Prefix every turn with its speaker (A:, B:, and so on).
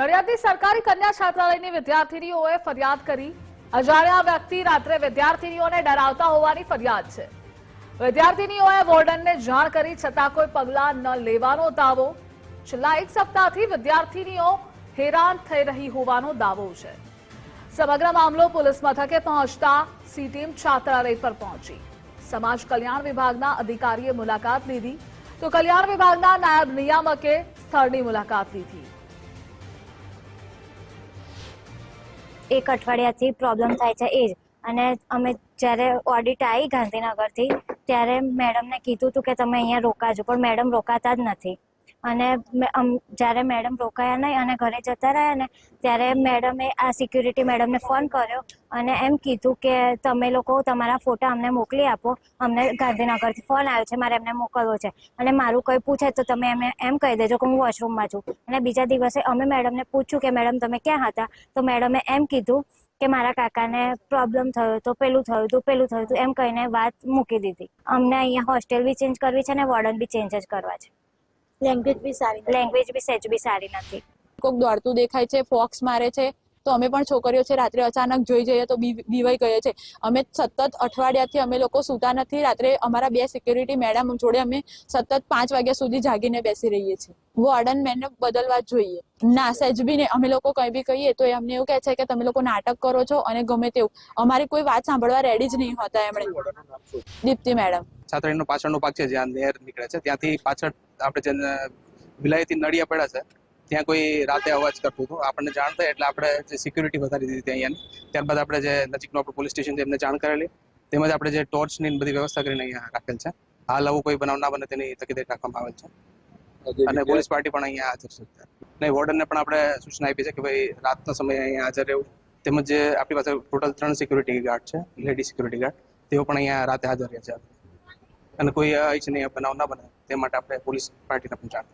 A: નડિયાદની સરકારી કન્યા છાત્રાલયની વિદ્યાર્થીનીઓએ ફરિયાદ કરી. અજાણ્યા વ્યક્તિ રાત્રે વિદ્યાર્થીનીઓને ડરાવતા હોવાની ફરિયાદ છે. વિદ્યાર્થીનીઓએ વોર્ડનને જાણ કરી છતાં કોઈ પગલાં ન લેવાનો દાવો. છેલ્લા એક સપ્તાહથી વિદ્યાર્થીનીઓ હેરાન થઈ રહી હોવાનો દાવો છે. સમગ્ર મામલો પોલીસ મથકે પહોંચતા સી ટીમ છાત્રાલય પર પહોંચી. સમાજ કલ્યાણ વિભાગના અધિકારીએ મુલાકાત લીધી. તો કલ્યાણ વિભાગના નાયબ નિયામકે સ્થળની મુલાકાત લીધી.
B: એક અઠવાડિયાથી પ્રોબ્લેમ થાય છે એ જ. અને અમે જ્યારે ઓડિટ આવી ગાંધીનગરથી, ત્યારે મેડમને કીધું હતું કે તમે અહીંયા રોકાજો, પણ મેડમ રોકાતા જ નથી. અને જ્યારે મેડમ રોકાયા નહીં અને ઘરે જતા રહ્યા ને, ત્યારે મેડમે આ સિક્યુરિટી મેડમને ફોન કર્યો અને એમ કીધું કે તમે લોકો તમારા ફોટા અમને મોકલી આપો. અમને ગાંધીનગરથી ફોન આવ્યો છે, મારે એમને મોકલવો છે. અને મારું કંઈ પૂછે તો તમે એમને એમ કહી દેજો કે હું વોશરૂમમાં છું. અને બીજા દિવસે અમે મેડમને પૂછ્યું કે મેડમ તમે ક્યાં હતા? તો મેડમે એમ કીધું કે મારા કાકાને પ્રોબ્લેમ થયો તો પેલું થયું હતું પેલું થયું હતું એમ કહીને વાત મૂકી દીધી. અમને અહીંયા હોસ્ટેલ બી ચેન્જ કરવી છે અને વોર્ડન બી ચેન્જ જ કરવા છે.
C: લેંગ્વેજ બી સારી
B: લેંગ્વેજ બી સેજ બી સારી નથી.
D: કોક દોડતું દેખાય છે ફોક્સ મારે છે તો અમે પણ છોકરીઓ છે, રાત્રે અચાનક જોઈ જઈએ તો બીવાઈ ગઈએ છે. અમે સતત અઠવાડિયાથી અમે લોકો સૂતા નથી, રાત્રે અમારા બે સિક્યુરિટી મેડમ જોડે અમે સતત પાંચ વાગ્યા સુધી જાગીને બેસી રહીએ છીએ. વોર્ડન મેનને બદલવા જોઈએ. ના નહીં અમે લોકો કંઈ બી કહીએ તો એમને એવું કહે છે કે તમે લોકો નાટક કરો છો અને ગમે તેવું. અમારી કોઈ વાત સાંભળવા રેડી જ નહીં હોતા એમણે. દીપ્તિ મેડમ
E: છાત્રાલયનો પાછળનો ભાગ છે જ્યાં નેર નીકળે છે. ત્યાંથી પાછળ આપણે જે વિલાયતી નળિયા પડ્યા છે ત્યાં કોઈ રાતે અવાજ કરતું હતું. આપણને જાણ થઈ એટલે આપણે જે સિક્યુરિટી વધારી દીધી ત્યાં અહીંયાની. ત્યારબાદ આપણે જે નજીકનું આપણું પોલીસ સ્ટેશન છે એમને જાણ કરેલી. તેમજ આપણે જે ટોર્ચની બધી વ્યવસ્થા કરીને અહીંયા રાખેલ છે. હાલ આવું કોઈ બનાવ ના બને તેની તકેદારી રાખવામાં આવેલ છે. અને પોલીસ પાર્ટી પણ અહીંયા હાજર છે. નહીં વોર્ડનને પણ આપણે સૂચના આપી છે કે ભાઈ રાતના સમયે અહીંયા હાજર રહેવું. તેમજ જે આપણી પાસે ટોટલ ત્રણ સિક્યુરિટી ગાર્ડ છે લેડી સિક્યુરિટી ગાર્ડ તેઓ પણ અહીંયા રાતે હાજર રહે છે. અને કોઈ અનિચ્છનીય બનાવ ના બને તે માટે આપણે પોલીસ પાર્ટીને પણ જાણ